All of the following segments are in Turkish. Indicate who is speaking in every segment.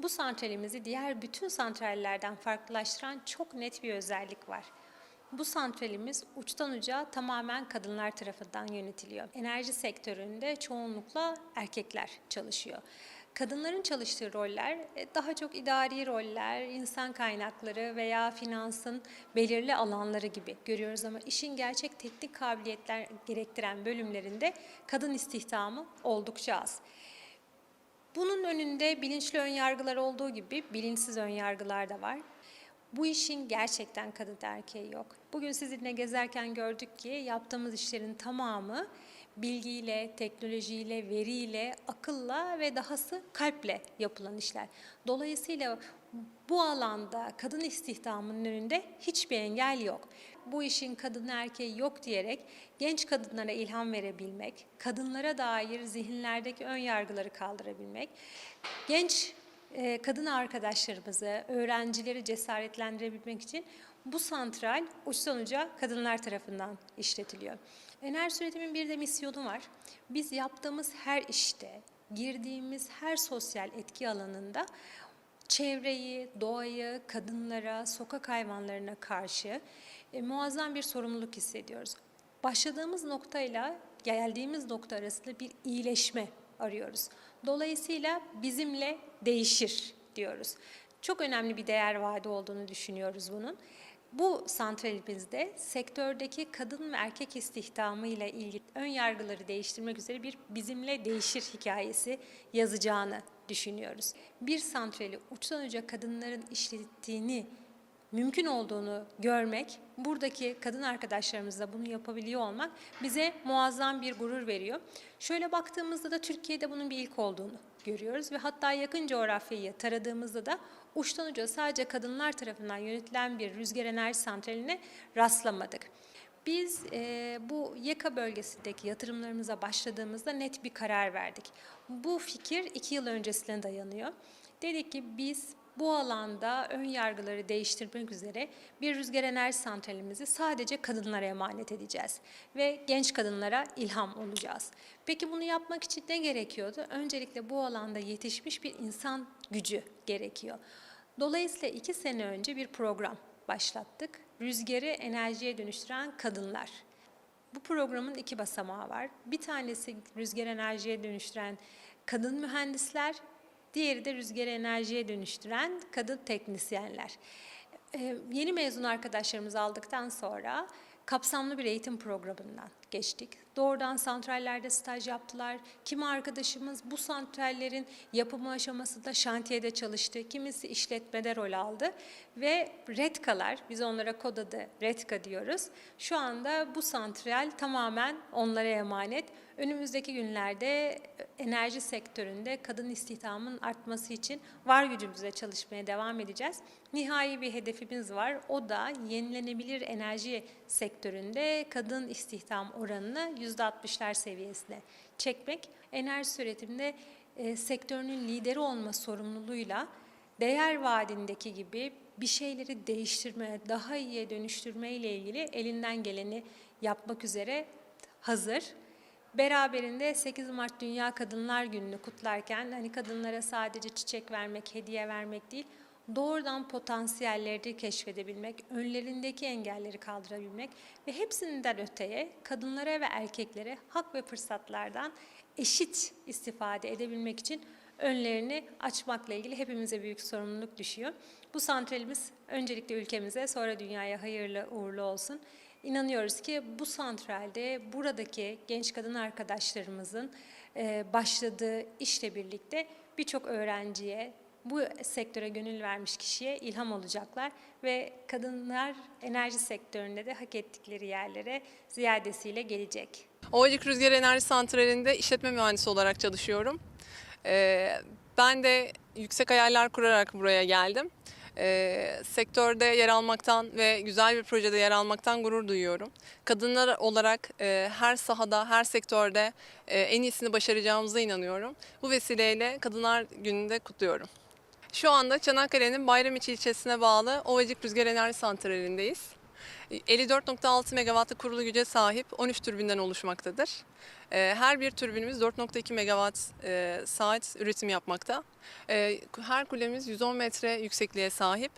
Speaker 1: Bu santralimizi diğer bütün santrallerden farklılaştıran çok net bir özellik var. Bu santralimiz uçtan uca tamamen kadınlar tarafından yönetiliyor. Enerji sektöründe çoğunlukla erkekler çalışıyor. Kadınların çalıştığı roller e, daha çok idari roller, insan kaynakları veya finansın belirli alanları gibi görüyoruz ama işin gerçek teknik kabiliyetler gerektiren bölümlerinde kadın istihdamı oldukça az. Bunun önünde bilinçli önyargılar olduğu gibi bilinçsiz önyargılar da var. Bu işin gerçekten kadın erkeği yok. Bugün sizinle gezerken gördük ki yaptığımız işlerin tamamı bilgiyle, teknolojiyle, veriyle, akılla ve dahası kalple yapılan işler. Dolayısıyla bu alanda kadın istihdamının önünde hiçbir engel yok. Bu işin kadın erkeği yok diyerek genç kadınlara ilham verebilmek, kadınlara dair zihinlerdeki ön yargıları kaldırabilmek, genç e, kadın arkadaşlarımızı, öğrencileri cesaretlendirebilmek için bu santral uçtan uca kadınlar tarafından işletiliyor. Enerji Üretim'in bir de misyonu var. Biz yaptığımız her işte, girdiğimiz her sosyal etki alanında çevreyi, doğayı, kadınlara, sokak hayvanlarına karşı e, muazzam bir sorumluluk hissediyoruz. Başladığımız noktayla geldiğimiz nokta arasında bir iyileşme arıyoruz. Dolayısıyla bizimle değişir diyoruz. Çok önemli bir değer vaadi olduğunu düşünüyoruz bunun. Bu santralimizde sektördeki kadın ve erkek istihdamı ile ilgili ön yargıları değiştirmek üzere bir bizimle değişir hikayesi yazacağını düşünüyoruz. Bir santrali uçtan uca kadınların işlettiğini mümkün olduğunu görmek, buradaki kadın arkadaşlarımızla bunu yapabiliyor olmak bize muazzam bir gurur veriyor. Şöyle baktığımızda da Türkiye'de bunun bir ilk olduğunu görüyoruz ve hatta yakın coğrafyayı taradığımızda da uçtan uca sadece kadınlar tarafından yönetilen bir rüzgar enerji santraline rastlamadık. Biz e, bu YEKA bölgesindeki yatırımlarımıza başladığımızda net bir karar verdik. Bu fikir iki yıl öncesine dayanıyor. Dedik ki biz bu alanda ön yargıları değiştirmek üzere bir rüzgar enerji santralimizi sadece kadınlara emanet edeceğiz ve genç kadınlara ilham olacağız. Peki bunu yapmak için ne gerekiyordu? Öncelikle bu alanda yetişmiş bir insan gücü gerekiyor. Dolayısıyla iki sene önce bir program başlattık. Rüzgarı enerjiye dönüştüren kadınlar. Bu programın iki basamağı var. Bir tanesi rüzgar enerjiye dönüştüren kadın mühendisler, diğeri de rüzgar enerjiye dönüştüren kadın teknisyenler. Ee, yeni mezun arkadaşlarımızı aldıktan sonra kapsamlı bir eğitim programından geçtik. Doğrudan santrallerde staj yaptılar. Kimi arkadaşımız bu santrallerin yapımı aşamasında şantiyede çalıştı. Kimisi işletmede rol aldı. Ve RETKA'lar, biz onlara kod adı RETKA diyoruz. Şu anda bu santral tamamen onlara emanet. Önümüzdeki günlerde enerji sektöründe kadın istihdamın artması için var gücümüzle çalışmaya devam edeceğiz. Nihai bir hedefimiz var. O da yenilenebilir enerji sektöründe kadın istihdam oranını %60'lar seviyesine çekmek. Enerji üretiminde e, sektörünün lideri olma sorumluluğuyla değer vaadindeki gibi bir şeyleri değiştirme, daha iyiye dönüştürme ile ilgili elinden geleni yapmak üzere hazır. Beraberinde 8 Mart Dünya Kadınlar Günü'nü kutlarken hani kadınlara sadece çiçek vermek, hediye vermek değil, doğrudan potansiyelleri keşfedebilmek, önlerindeki engelleri kaldırabilmek ve hepsinden öteye kadınlara ve erkeklere hak ve fırsatlardan eşit istifade edebilmek için önlerini açmakla ilgili hepimize büyük sorumluluk düşüyor. Bu santralimiz öncelikle ülkemize sonra dünyaya hayırlı uğurlu olsun. İnanıyoruz ki bu santralde buradaki genç kadın arkadaşlarımızın başladığı işle birlikte birçok öğrenciye, bu sektöre gönül vermiş kişiye ilham olacaklar ve kadınlar enerji sektöründe de hak ettikleri yerlere ziyadesiyle gelecek.
Speaker 2: Ovacık Rüzgar Enerji Santrali'nde işletme mühendisi olarak çalışıyorum. Ee, ben de yüksek hayaller kurarak buraya geldim. Ee, sektörde yer almaktan ve güzel bir projede yer almaktan gurur duyuyorum. Kadınlar olarak e, her sahada, her sektörde e, en iyisini başaracağımıza inanıyorum. Bu vesileyle Kadınlar Günü'nü de kutluyorum. Şu anda Çanakkale'nin Bayramiçi ilçesine bağlı Ovacık Rüzgar Enerji Santrali'ndeyiz. 54.6 megawattlık kurulu güce sahip 13 türbinden oluşmaktadır. Ee, Her bir türbinimiz 4.2 megawatt e, saat üretim yapmakta. Ee, Her kulemiz 110 metre yüksekliğe sahip.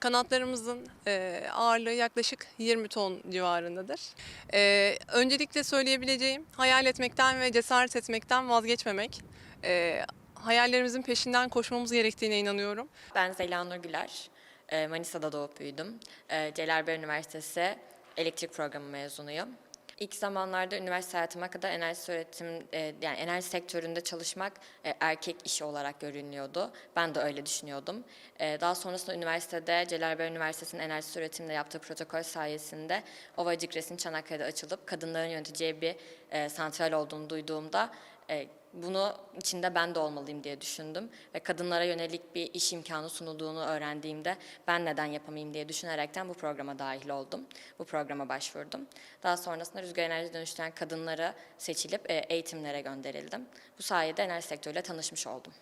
Speaker 2: Kanatlarımızın e, ağırlığı yaklaşık 20 ton civarındadır. Ee, Öncelikle söyleyebileceğim hayal etmekten ve cesaret etmekten vazgeçmemek. Hayallerimizin peşinden koşmamız gerektiğine inanıyorum.
Speaker 3: Ben Zeyla Nur Güler. Ee, Manisa'da doğup büyüdüm. Ee, Celal Üniversitesi elektrik programı mezunuyum. İlk zamanlarda üniversite hayatıma kadar enerji üretim, e, yani enerji sektöründe çalışmak e, erkek işi olarak görünüyordu. Ben de öyle düşünüyordum. E, Daha sonrasında üniversitede Celal Üniversitesi'nin enerji üretiminde yaptığı protokol sayesinde Ovacık Res'in Çanakkale'de açılıp kadınların yöneteceği bir e, santral olduğunu duyduğumda e, bunu içinde ben de olmalıyım diye düşündüm ve kadınlara yönelik bir iş imkanı sunulduğunu öğrendiğimde ben neden yapamayayım diye düşünerekten bu programa dahil oldum. Bu programa başvurdum. Daha sonrasında rüzgar enerji dönüştüren kadınlara seçilip e, eğitimlere gönderildim. Bu sayede enerji sektörüyle tanışmış oldum.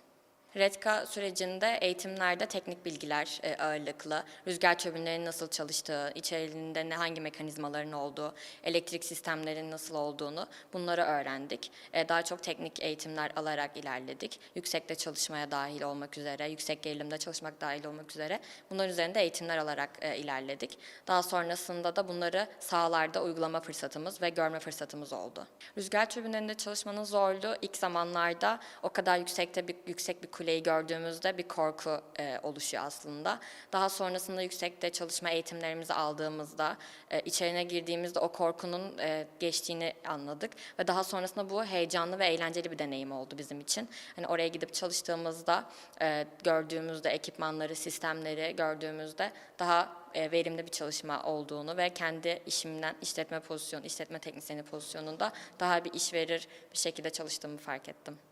Speaker 3: Redka sürecinde eğitimlerde teknik bilgiler e, ağırlıklı, rüzgar türbinlerinin nasıl çalıştığı, içeriğinde ne hangi mekanizmaların olduğu, elektrik sistemlerinin nasıl olduğunu bunları öğrendik. E, daha çok teknik eğitimler alarak ilerledik. Yüksekte çalışmaya dahil olmak üzere, yüksek gerilimde çalışmak dahil olmak üzere bunların üzerinde eğitimler alarak e, ilerledik. Daha sonrasında da bunları sahalarda uygulama fırsatımız ve görme fırsatımız oldu. Rüzgar türbinlerinde çalışmanın zorluğu ilk zamanlarda o kadar yüksekte bir yüksek bir kuleyi gördüğümüzde bir korku e, oluşuyor aslında. Daha sonrasında yüksekte çalışma eğitimlerimizi aldığımızda, e, içerine girdiğimizde o korkunun e, geçtiğini anladık ve daha sonrasında bu heyecanlı ve eğlenceli bir deneyim oldu bizim için. Hani oraya gidip çalıştığımızda, e, gördüğümüzde ekipmanları, sistemleri gördüğümüzde daha e, verimli bir çalışma olduğunu ve kendi işimden işletme pozisyonu, işletme teknisyeni pozisyonunda daha bir iş verir bir şekilde çalıştığımı fark ettim.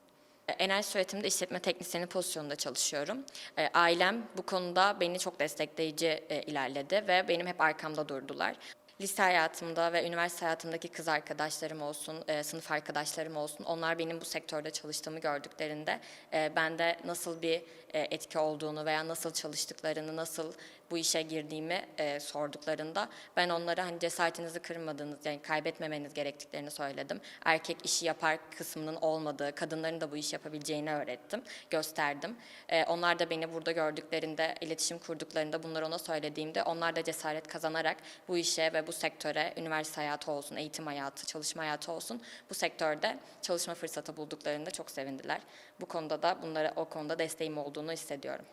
Speaker 3: E, Enerji üretimde işletme teknisyeni pozisyonunda çalışıyorum. E, Ailem bu konuda beni çok destekleyici e, ilerledi ve benim hep arkamda durdular. Lise hayatımda ve üniversite hayatımdaki kız arkadaşlarım olsun, sınıf arkadaşlarım olsun, onlar benim bu sektörde çalıştığımı gördüklerinde e, bende nasıl bir etki olduğunu veya nasıl çalıştıklarını, nasıl bu işe girdiğimi e, sorduklarında ben onlara hani cesaretinizi kırmadığınız, yani kaybetmemeniz gerektiklerini söyledim. Erkek işi yapar kısmının olmadığı, kadınların da bu işi yapabileceğini öğrettim, gösterdim. E, onlar da beni burada gördüklerinde, iletişim kurduklarında bunları ona söylediğimde onlar da cesaret kazanarak bu işe ve bu sektöre, üniversite hayatı olsun, eğitim hayatı, çalışma hayatı olsun bu sektörde çalışma fırsatı bulduklarında çok sevindiler. Bu konuda da bunlara o konuda desteğim olduğunu hissediyorum.